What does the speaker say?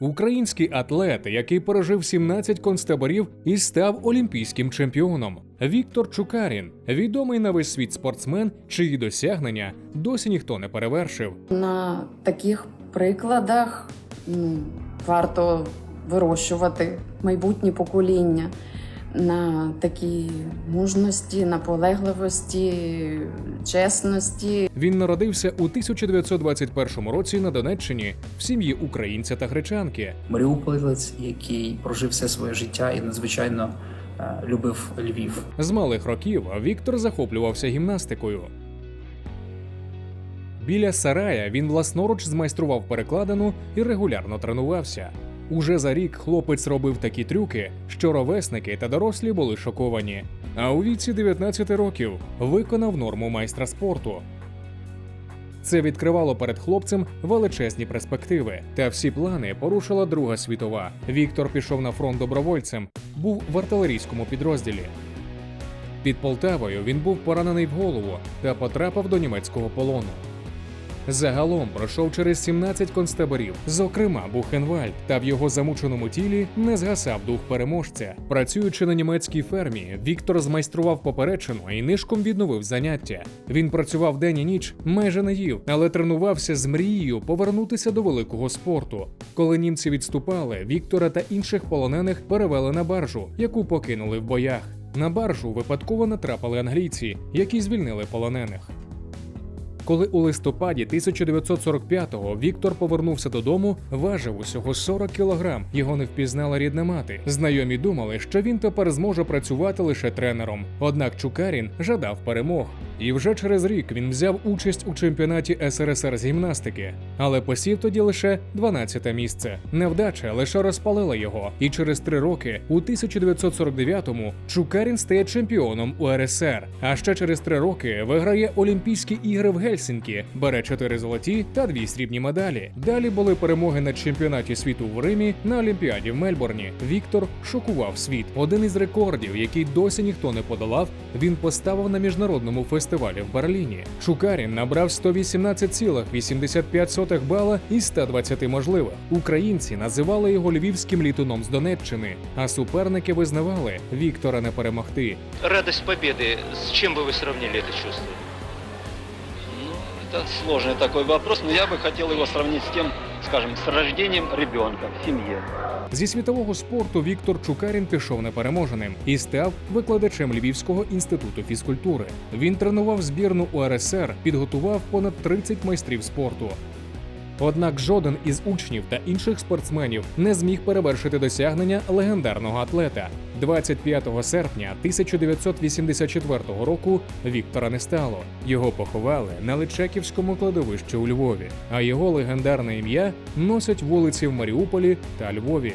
Український атлет, який пережив 17 концтаборів і став олімпійським чемпіоном. Віктор Чукарін, відомий на весь світ спортсмен, чиї досягнення досі ніхто не перевершив. На таких прикладах ну, варто вирощувати майбутнє покоління на такій мужності, наполегливості, чесності. Він народився у 1921 році на Донеччині в сім'ї українця та гречанки. Маріуполець, який прожив все своє життя і надзвичайно е, любив Львів. З малих років Віктор захоплювався гімнастикою. Біля сарая він власноруч змайстрував перекладину і регулярно тренувався. Уже за рік хлопець робив такі трюки, що ровесники та дорослі були шоковані. А у віці 19 років виконав норму майстра спорту. Це відкривало перед хлопцем величезні перспективи, та всі плани порушила Друга світова. Віктор пішов на фронт добровольцем, був в артилерійському підрозділі. Під Полтавою він був поранений в голову та потрапив до німецького полону. Загалом пройшов через 17 концтаборів, зокрема Бухенвальд, та в його замученому тілі не згасав дух переможця. Працюючи на німецькій фермі, Віктор змайстрував поперечину і нишком відновив заняття. Він працював день і ніч, майже не їв, але тренувався з мрією повернутися до великого спорту. Коли німці відступали, Віктора та інших полонених перевели на баржу, яку покинули в боях. На баржу випадково натрапили англійці, які звільнили полонених. Коли у листопаді 1945-го Віктор повернувся додому, важив усього 40 кілограм. Його не впізнала рідна мати. Знайомі думали, що він тепер зможе працювати лише тренером. Однак Чукарін жадав перемог. І вже через рік він взяв участь у чемпіонаті СРСР з гімнастики, але посів тоді лише 12-те місце. Невдача лише розпалила його, і через три роки, у 1949-му, Чукарін стає чемпіоном УРСР. А ще через три роки виграє Олімпійські ігри в Гельсінкі, бере чотири золоті та дві срібні медалі. Далі були перемоги на чемпіонаті світу в Римі, на Олімпіаді в Мельбурні. Віктор шокував світ. Один із рекордів, який досі ніхто не подолав, він поставив на міжнародному фестивалі в Берліні. Чукарін набрав 118,85 бала із 120 можливих. Українці називали його львівським літуном з Донеччини, а суперники визнавали Віктора не перемогти. Радость победы, с чем бы вы сравнили это чувство? Ну, это сложный такой вопрос, но я бы хотел его сравнить с тем, скажем, з рожденням ребенка в сім'ї. Зі світового спорту Віктор Чукарін пішов непереможеним і став викладачем Львівського інституту фізкультури. Він тренував збірну УРСР, підготував понад 30 майстрів спорту. Однак жоден із учнів та інших спортсменів не зміг перевершити досягнення легендарного атлета. 25 серпня 1984 року Віктора не стало. Його поховали на Личаківському кладовищі у Львові, а його легендарне ім'я носять вулиці в Маріуполі та Львові.